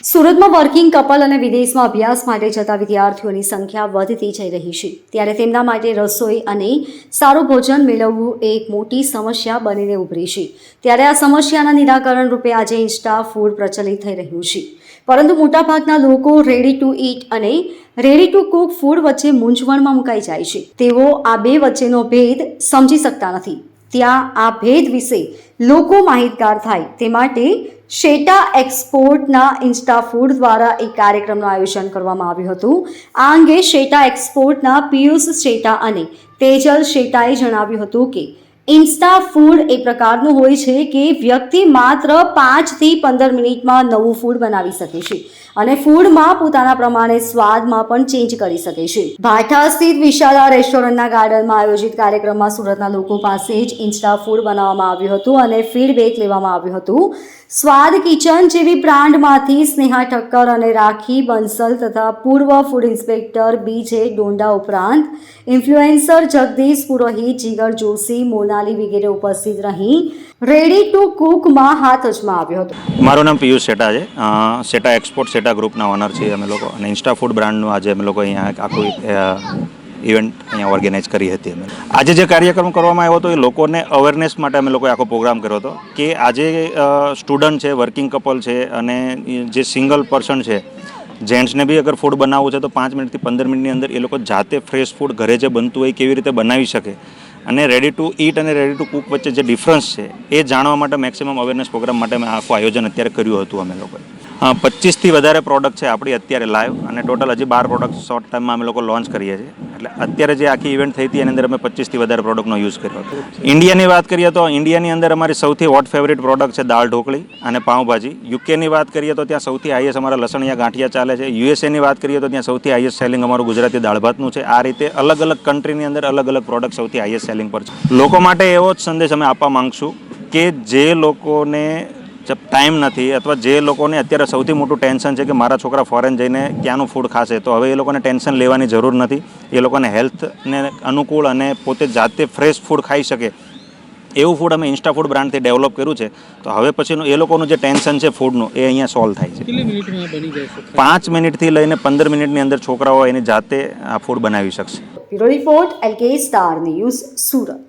સુરતમાં working couple અને વિદેશમાં અભ્યાસ માટે જતા વિદ્યાર્થીઓની સંખ્યા વધતી જઈ રહી છે. ત્યારે તેમના માટે રસોઈ અને સારું ભોજન મેળવવું એક મોટી સમસ્યા બનીને ઉભરી છે. ત્યારે આ સમસ્યાના નિરાકરણ રૂપે આજે ઇન્સ્ટા ફૂડ પ્રચલિત થઈ રહ્યું છે. પરંતુ મોટાભાગના લોકો રેડી ટુ ઈટ અને રેડી ટુ કુક ફૂડ વચ્ચે મૂંઝવણમાં મુકાઈ જાય છે. તેઓ આ બે વચ્ચેનો ભેદ સમજી શકતા નથી. ત્યાં આ ભેદ વિશે લોકો માહિતગાર થાય. તે માટે શેટા એક્સપોર્ટના ઇન્સ્ટા ફૂડ દ્વારા એક કાર્યક્રમનું આયોજન કરવામાં આવ્યું હતું. આ અંગે શેટા એક્સપોર્ટના પિયુષ શેટા અને તેજલ શેટાએ જણાવ્યું હતું કે ઇન્સ્ટા ફૂડ એ પ્રકારનું હોય છે કે વ્યક્તિ માત્ર પાંચથી પંદર મિનિટમાં નવું ફૂડ બનાવી શકે છે અને ફૂડમાં પોતાના પ્રમાણે સ્વાદમાં પણ ચેન્જ કરી શકે છે. ભાઠા સ્થિત વિશાલા રેસ્ટોરન્ટના ગાર્ડનમાં આયોજિત કાર્યક્રમમાં સુરતના લોકો પાસે જ ઇન્સ્ટા ફૂડ બનાવવામાં આવ્યું હતું અને ફીડબેક લેવામાં આવ્યું હતું. સ્વાદ કિચન જેવી બ્રાન્ડમાંથી સ્નેહા ઠક્કર અને રાખી બંસલ તથા પૂર્વ ફૂડ ઇન્સ્પેક્ટર બીજે ડોંડા ઉપરાંત ઇન્ફ્લુએન્સર જગદીશ પુરોહિત, જીગર જોશી મોનાલી વગેરે ઉપસ્થિત રહી રેડી ટુ કુકમાં હાથ અજમાવ્યો હતો. મારું નામ પિયુષ શેટા છે. સેટા એક્સપોર્ટ સેટા ગ્રુપના ઓનર છીએ અમે લોકો. અને ઇન્સ્ટા ફૂડ બ્રાન્ડનું આજે અમે લોકો અહીંયા આખું ઇવેન્ટ અહીંયા ઓર્ગેનાઇઝ કરી હતી અમે. આજે જે કાર્યક્રમ કરવામાં આવ્યો હતો એ લોકોને અવેરનેસ માટે અમે લોકોએ આખો પ્રોગ્રામ કર્યો હતો કે આજે સ્ટુડન્ટ છે વર્કિંગ કપલ છે અને જે સિંગલ પર્સન છે જેન્ટ્સને બી અગર ફૂડ બનાવવું છે તો પાંચ મિનિટથી પંદર મિનિટની અંદર એ લોકો જાતે ફ્રેશ ફૂડ ઘરે જે બનતું હોય કેવી રીતે બનાવી શકે? અને રેડી ટુ ઈટ અને રેડી ટુ કુક વચ્ચે જે ડિફરન્સ છે, એ જાણવા માટે મેક્સિમમ અવેરનેસ પ્રોગ્રામ માટે મેં આખું આયોજન અત્યારે કર્યું હતું અમે લોકોએ. પચીસથી વધારે પ્રોડક્ટ છે આપણી અત્યારે લાઈવ અને ટોટલ હજી બાર પ્રોડક્ટ શોર્ટ ટાઈમમાં અમે લોકો લોન્ચ કરીએ છીએ. એટલે અત્યારે જે આખી ઇવેન્ટ થઈ હતી, એની અંદર અમે પચીસથી વધારે પ્રોડક્ટનો યુઝ કર્યો ઇન્ડિયાની વાત કરીએ તો ઇન્ડિયાની અંદર અમારી સૌથી હોટ ફેવરિટ પ્રોડક્ટ છે દાળ ઢોકળી અને પાઉંભાજી. યુકેની વાત કરીએ તો ત્યાં સૌથી હાઈએસ્ટ અમારા લસણિયા ગાંઠિયા ચાલે છે. યુએસએની વાત કરીએ તો ત્યાં સૌથી હાઈએસ્ટ સેલિંગ અમારું ગુજરાતી દાળ ભાતનું છે. આ રીતે અલગ અલગ કન્ટ્રીની અંદર અલગ અલગ પ્રોડક્ટ સૌથી હાઈએસ્ટ સેલિંગ પર છે. લોકો માટે એવો જ સંદેશ અમે આપવા માંગશું કે જે લોકોને ટાઈમ નથી અથવા જે લોકોને અત્યારે સૌથી મોટું ટેન્શન છે કે મારા છોકરા ફોરેન જઈને ક્યાંનું ફૂડ ખાશે તો હવે એ લોકોને ટેન્શન લેવાની જરૂર નથી. એ લોકોને હેલ્થને અનુકૂળ અને પોતે જાતે ફ્રેશ ફૂડ ખાઈ શકે. એવું ફૂડ અમે ઇન્સ્ટા ફૂડ બ્રાન્ડથી ડેવલપ કર્યું છે. તો હવે પછીનું એ લોકોનું જે ટેન્શન છે ફૂડનું એ અહીંયા સોલ્વ થાય છે. પાંચ મિનિટથી લઈને પંદર મિનિટની અંદર છોકરાઓ એની જાતે આ ફૂડ બનાવી શકશે. Report L K star news Surat